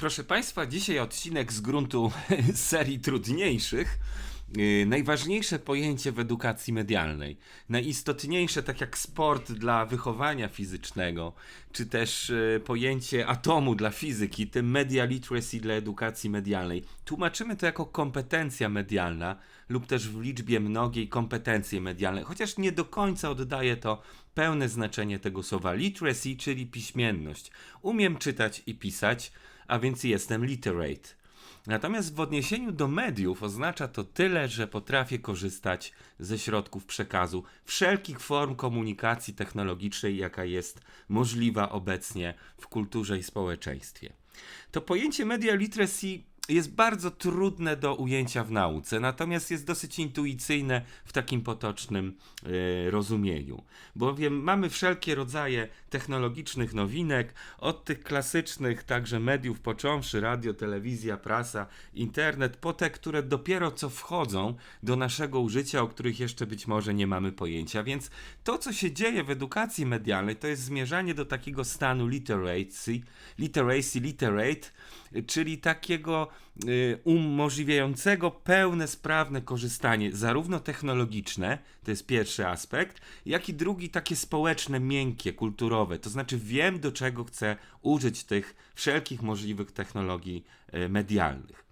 Proszę Państwa, dzisiaj odcinek z gruntu serii trudniejszych. Yy, Najważniejsze pojęcie w edukacji medialnej, najistotniejsze, tak jak sport dla wychowania fizycznego, czy też yy, pojęcie atomu dla fizyki, tym media literacy dla edukacji medialnej. Tłumaczymy to jako kompetencja medialna lub też w liczbie mnogiej kompetencje medialne, chociaż nie do końca oddaje to pełne znaczenie tego słowa literacy, czyli piśmienność. Umiem czytać i pisać, a więc jestem literate. Natomiast w odniesieniu do mediów oznacza to tyle, że potrafię korzystać ze środków przekazu wszelkich form komunikacji technologicznej, jaka jest możliwa obecnie w kulturze i społeczeństwie. To pojęcie media literacy jest bardzo trudne do ujęcia w nauce, natomiast jest dosyć intuicyjne w takim potocznym e, rozumieniu. Bowiem mamy wszelkie rodzaje technologicznych nowinek, od tych klasycznych także mediów począwszy, radio, telewizja, prasa, internet, po te, które dopiero co wchodzą do naszego użycia, o których jeszcze być może nie mamy pojęcia. Więc to, co się dzieje w edukacji medialnej, to jest zmierzanie do takiego stanu literacy, literacy, literate, czyli takiego y, umożliwiającego pełne, sprawne korzystanie, zarówno technologiczne, to jest pierwszy aspekt, jak i drugi takie społeczne, miękkie, kulturowe. To znaczy wiem, do czego chcę użyć tych wszelkich możliwych technologii y, medialnych.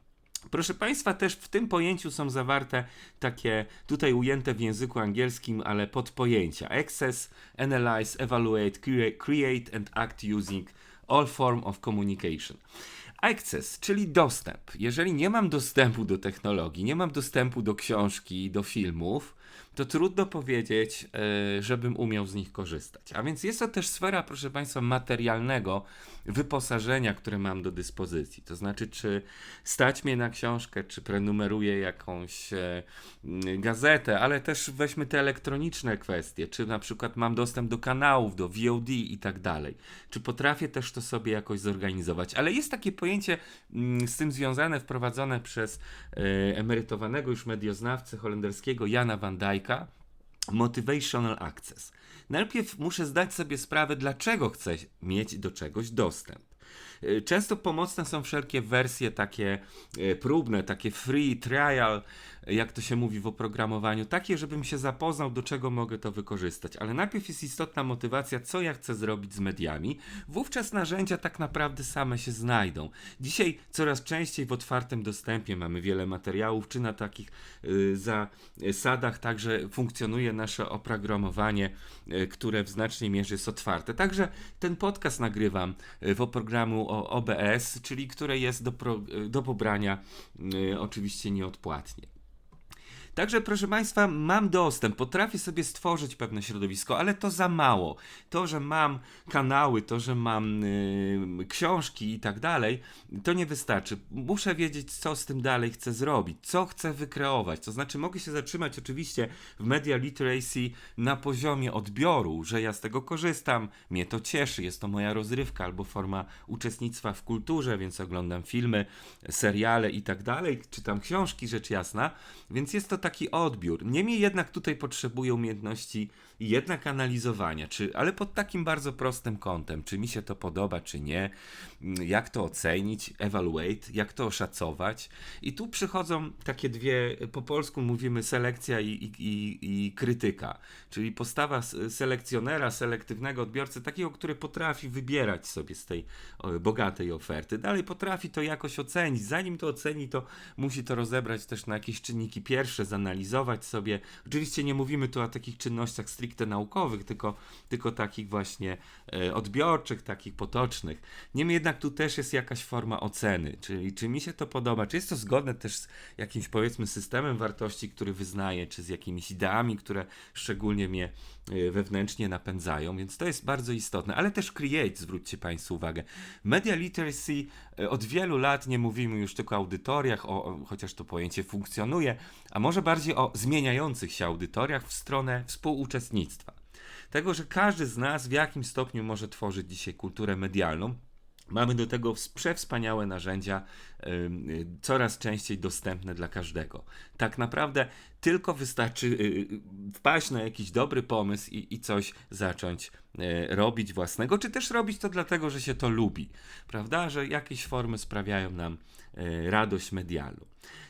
Proszę Państwa, też w tym pojęciu są zawarte takie tutaj ujęte w języku angielskim, ale podpojęcia: access, analyze, evaluate, create and act using all form of communication. Access, czyli dostęp. Jeżeli nie mam dostępu do technologii, nie mam dostępu do książki, do filmów, to trudno powiedzieć, e, żebym umiał z nich korzystać. A więc jest to też sfera, proszę Państwa, materialnego wyposażenia, które mam do dyspozycji. To znaczy, czy stać mnie na książkę, czy prenumeruję jakąś e, gazetę, ale też weźmy te elektroniczne kwestie, czy na przykład mam dostęp do kanałów, do VOD i tak dalej. Czy potrafię też to sobie jakoś zorganizować. Ale jest takie pojęcie z tym związane, wprowadzone przez e, emerytowanego już medioznawcę holenderskiego Jana van Dijk'a, Motivational Access. Najpierw muszę zdać sobie sprawę, dlaczego chcę mieć do czegoś dostęp. E, często pomocne są wszelkie wersje takie e, próbne, takie free trial, jak to się mówi w oprogramowaniu, takie, żebym się zapoznał, do czego mogę to wykorzystać. Ale najpierw jest istotna motywacja, co ja chcę zrobić z mediami. Wówczas narzędzia tak naprawdę same się znajdą. Dzisiaj coraz częściej w otwartym dostępie mamy wiele materiałów, czy na takich y, zasadach także funkcjonuje nasze oprogramowanie, y, które w znacznej mierze jest otwarte. Także ten podcast nagrywam y, w oprogramu OBS, czyli które jest do, pro, do pobrania y, oczywiście nieodpłatnie. Także, proszę Państwa, mam dostęp, potrafię sobie stworzyć pewne środowisko, ale to za mało. To, że mam kanały, to, że mam yy, książki i tak dalej, to nie wystarczy. Muszę wiedzieć, co z tym dalej chcę zrobić, co chcę wykreować. To znaczy, mogę się zatrzymać oczywiście w media literacy na poziomie odbioru, że ja z tego korzystam, mnie to cieszy, jest to moja rozrywka albo forma uczestnictwa w kulturze, więc oglądam filmy, seriale i tak dalej, czytam książki, rzecz jasna, więc jest to tak taki odbiór. Niemniej jednak tutaj potrzebuję umiejętności jednak analizowania, czy, ale pod takim bardzo prostym kątem, czy mi się to podoba, czy nie, jak to ocenić, evaluate, jak to oszacować. I tu przychodzą takie dwie, po polsku mówimy selekcja i, i, i, i krytyka, czyli postawa selekcjonera, selektywnego odbiorcy, takiego, który potrafi wybierać sobie z tej bogatej oferty. Dalej potrafi to jakoś ocenić. Zanim to oceni, to musi to rozebrać też na jakieś czynniki pierwsze, zanalizować sobie. Oczywiście nie mówimy tu o takich czynnościach stricte naukowych, tylko, tylko takich właśnie e, odbiorczych, takich potocznych. Niemniej jednak tu też jest jakaś forma oceny, czyli czy mi się to podoba, czy jest to zgodne też z jakimś powiedzmy systemem wartości, który wyznaję, czy z jakimiś ideami, które szczególnie mnie e, wewnętrznie napędzają, więc to jest bardzo istotne, ale też create, zwróćcie Państwo uwagę. Media literacy e, od wielu lat nie mówimy już tylko o audytoriach, o, o, chociaż to pojęcie funkcjonuje, a może bardziej o zmieniających się audytoriach w stronę współuczestnictwa. Tego, że każdy z nas w jakim stopniu może tworzyć dzisiaj kulturę medialną, Mamy do tego przewspaniałe narzędzia, coraz częściej dostępne dla każdego. Tak naprawdę tylko wystarczy yy, wpaść na jakiś dobry pomysł i, i coś zacząć robić własnego, czy też robić to dlatego, że się to lubi, prawda? Że jakieś formy sprawiają nam e, radość medialną.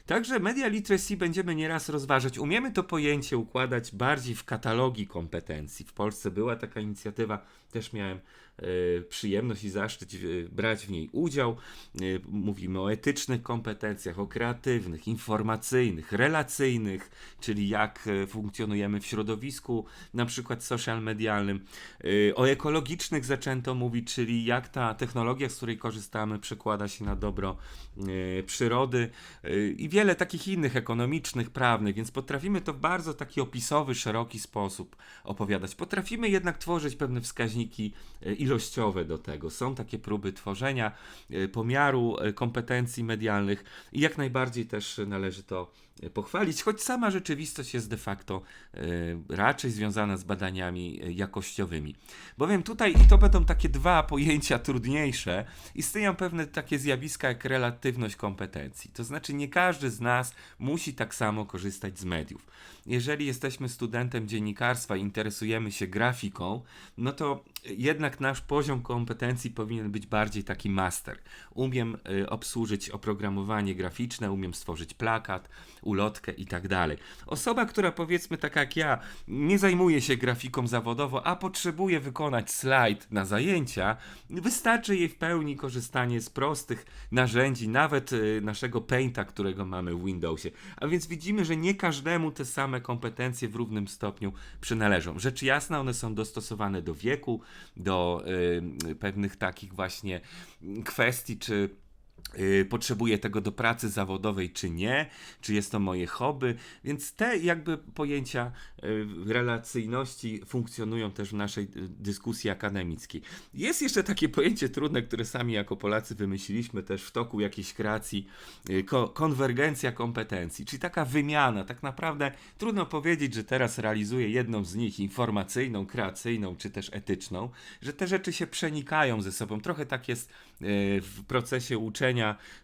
Także media literacy będziemy nieraz rozważać. Umiemy to pojęcie układać bardziej w katalogi kompetencji. W Polsce była taka inicjatywa, też miałem e, przyjemność i zaszczyt e, brać w niej udział. E, mówimy o etycznych kompetencjach, o kreatywnych, informacyjnych, relacyjnych, czyli jak e, funkcjonujemy w środowisku, na przykład social medialnym. E, o ekologicznych zaczęto mówić, czyli jak ta technologia, z której korzystamy, przekłada się na dobro e, przyrody e, i wiele takich innych ekonomicznych, prawnych, więc potrafimy to w bardzo taki opisowy, szeroki sposób opowiadać. Potrafimy jednak tworzyć pewne wskaźniki ilościowe do tego. Są takie próby tworzenia pomiaru kompetencji medialnych i jak najbardziej też należy to pochwalić, choć sama rzeczywistość jest de facto raczej związana z badaniami jakościowymi. Bowiem tutaj i to będą takie dwa pojęcia trudniejsze, istnieją pewne takie zjawiska jak relatywność kompetencji. To znaczy nie każdy z nas musi tak samo korzystać z mediów. Jeżeli jesteśmy studentem dziennikarstwa i interesujemy się grafiką, no to jednak nasz poziom kompetencji powinien być bardziej taki master. Umiem y, obsłużyć oprogramowanie graficzne, umiem stworzyć plakat, ulotkę i tak dalej. Osoba, która powiedzmy tak jak ja, nie zajmuje się grafiką zawodowo, a potrzebuje wykonać slajd na zajęcia, wystarczy jej w pełni korzystanie z prostych narzędzi, nawet y, naszego Painta, którego mamy w Windowsie. A więc widzimy, że nie każdemu te same kompetencje w równym stopniu przynależą. Rzecz jasna, one są dostosowane do wieku, do y, pewnych takich właśnie kwestii, czy potrzebuję tego do pracy zawodowej, czy nie, czy jest to moje hobby, więc te jakby pojęcia y, relacyjności funkcjonują też w naszej y, dyskusji akademickiej. Jest jeszcze takie pojęcie trudne, które sami jako Polacy wymyśliliśmy też w toku jakiejś kreacji, y, ko konwergencja kompetencji, czyli taka wymiana, tak naprawdę trudno powiedzieć, że teraz realizuję jedną z nich, informacyjną, kreacyjną, czy też etyczną, że te rzeczy się przenikają ze sobą. Trochę tak jest y, w procesie uczenia,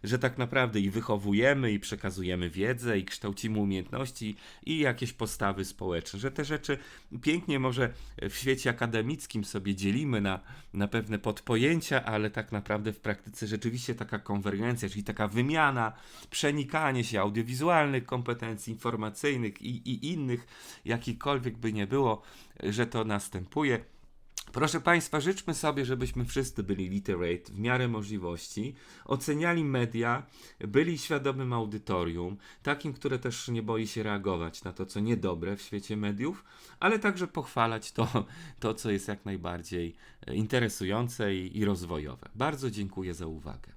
że tak naprawdę i wychowujemy, i przekazujemy wiedzę, i kształcimy umiejętności, i jakieś postawy społeczne, że te rzeczy pięknie może w świecie akademickim sobie dzielimy na, na pewne podpojęcia, ale tak naprawdę w praktyce rzeczywiście taka konwergencja, czyli taka wymiana, przenikanie się audiowizualnych kompetencji informacyjnych i, i innych, jakikolwiek by nie było, że to następuje. Proszę Państwa, życzmy sobie, żebyśmy wszyscy byli literate w miarę możliwości, oceniali media, byli świadomym audytorium, takim, które też nie boi się reagować na to, co niedobre w świecie mediów, ale także pochwalać to, to co jest jak najbardziej interesujące i, i rozwojowe. Bardzo dziękuję za uwagę.